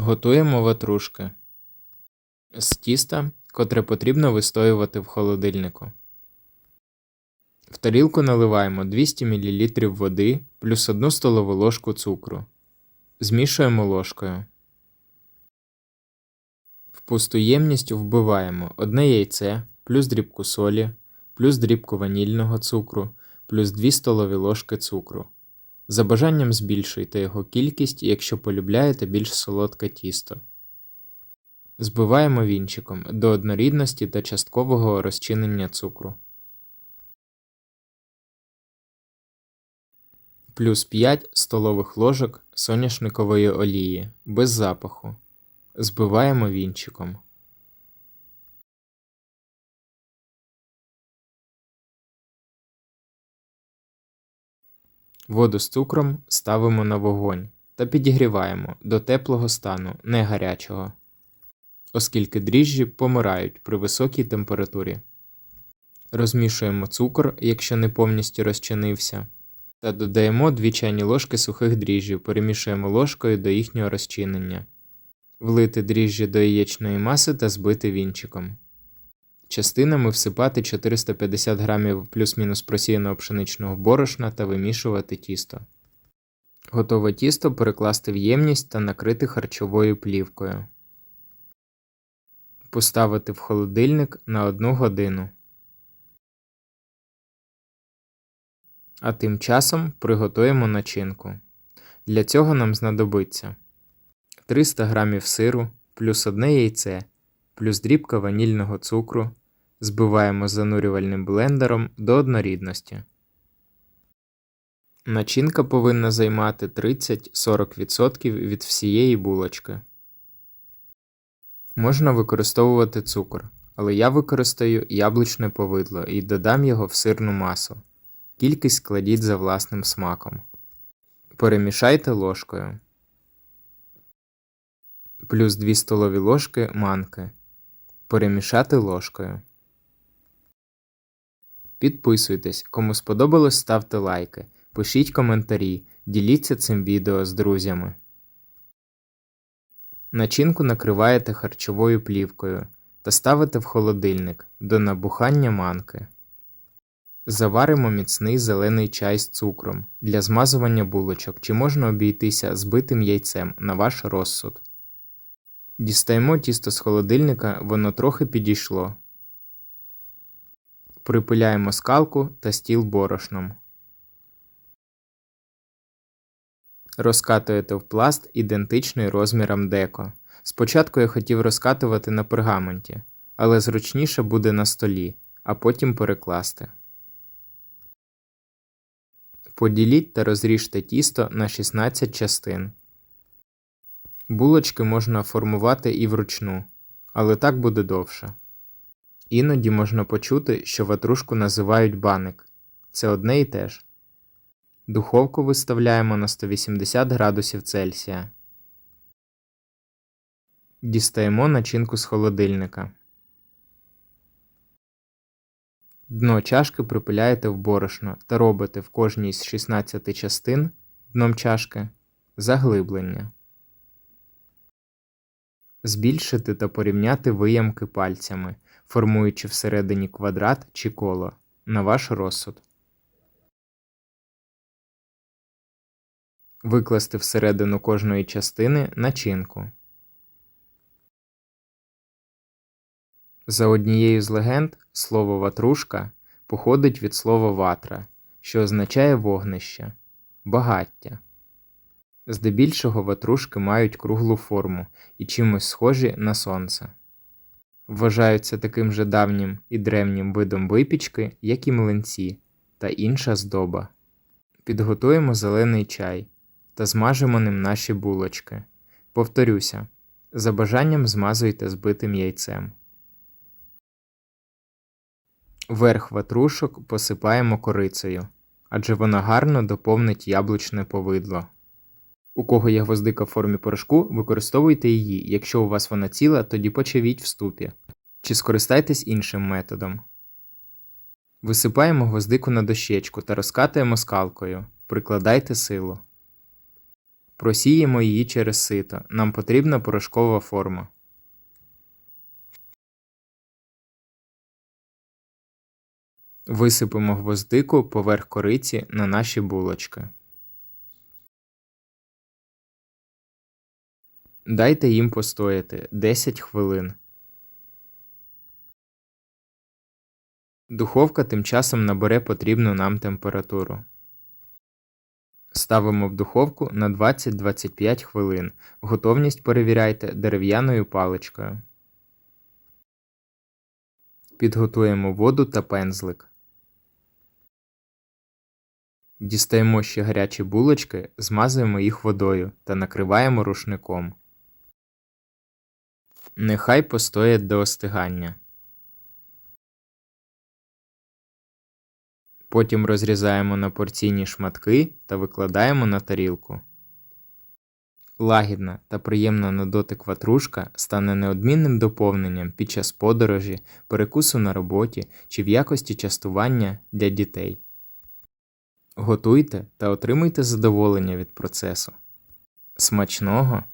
Готуємо ватрушки з тіста, котре потрібно вистоювати в холодильнику. В тарілку наливаємо 200 мл води плюс 1 столову ложку цукру. Змішуємо ложкою. В пусту ємність вбиваємо одне яйце, плюс дрібку солі, плюс дрібку ванільного цукру, плюс 2 столові ложки цукру. За бажанням збільшуйте його кількість, якщо полюбляєте більш солодке тісто. Збиваємо вінчиком до однорідності та часткового розчинення цукру. Плюс 5 столових ложок соняшникової олії без запаху. Збиваємо вінчиком. Воду з цукром ставимо на вогонь та підігріваємо до теплого стану, не гарячого, оскільки дріжджі помирають при високій температурі. Розмішуємо цукор, якщо не повністю розчинився, та додаємо 2 чайні ложки сухих дріжджів, перемішуємо ложкою до їхнього розчинення, влити дріжджі до яєчної маси та збити вінчиком. Частинами всипати 450 г плюс-мінус просіяного пшеничного борошна та вимішувати тісто. Готове тісто перекласти в ємність та накрити харчовою плівкою. Поставити в холодильник на 1 годину. А тим часом приготуємо начинку. Для цього нам знадобиться 300 г сиру плюс 1 яйце плюс дрібка ванільного цукру. Збиваємо занурювальним блендером до однорідності. Начинка повинна займати 30-40% від всієї булочки. Можна використовувати цукор, але я використаю яблучне повидло і додам його в сирну масу. Кількість складіть за власним смаком. Перемішайте ложкою. Плюс 2 столові ложки манки. Перемішати ложкою. Підписуйтесь, кому сподобалось ставте лайки, пишіть коментарі, діліться цим відео з друзями. Начинку накриваєте харчовою плівкою та ставите в холодильник до набухання манки. Заваримо міцний зелений чай з цукром для змазування булочок чи можна обійтися збитим яйцем на ваш розсуд. Дістаємо тісто з холодильника, воно трохи підійшло. Припиляємо скалку та стіл борошном. Розкатуєте в пласт ідентичний розмірам деко. Спочатку я хотів розкатувати на пергаменті, але зручніше буде на столі, а потім перекласти. Поділіть та розріжте тісто на 16 частин. Булочки можна формувати і вручну, але так буде довше. Іноді можна почути, що ватрушку називають баник. Це одне і те ж. Духовку виставляємо на 180 градусів Цельсія. Дістаємо начинку з холодильника. Дно чашки припиляєте в борошно та робите в кожній з 16 частин дном чашки заглиблення. Збільшити та порівняти виямки пальцями, формуючи всередині квадрат чи коло на ваш розсуд. Викласти всередину кожної частини начинку. За однією з легенд слово ватрушка походить від слова ватра, що означає вогнище, багаття. Здебільшого ватрушки мають круглу форму і чимось схожі на сонце. Вважаються таким же давнім і древнім видом випічки, як і млинці та інша здоба. Підготуємо зелений чай та змажемо ним наші булочки. Повторюся, за бажанням змазуйте збитим яйцем. Верх ватрушок посипаємо корицею, адже вона гарно доповнить яблучне повидло. У кого є гвоздика в формі порошку, використовуйте її, якщо у вас вона ціла, тоді почавіть в ступі. Чи скористайтесь іншим методом. Висипаємо гвоздику на дощечку та розкатуємо скалкою. Прикладайте силу. Просіємо її через сито. Нам потрібна порошкова форма. Висипемо гвоздику поверх кориці на наші булочки. Дайте їм постояти 10 хвилин. Духовка тим часом набере потрібну нам температуру. Ставимо в духовку на 20-25 хвилин. Готовність перевіряйте дерев'яною паличкою. Підготуємо воду та пензлик. Дістаємо ще гарячі булочки, змазуємо їх водою та накриваємо рушником. Нехай постоять до остигання. Потім розрізаємо на порційні шматки та викладаємо на тарілку. Лагідна та приємна на дотик ватрушка стане неодмінним доповненням під час подорожі, перекусу на роботі чи в якості частування для дітей. Готуйте та отримуйте задоволення від процесу. Смачного!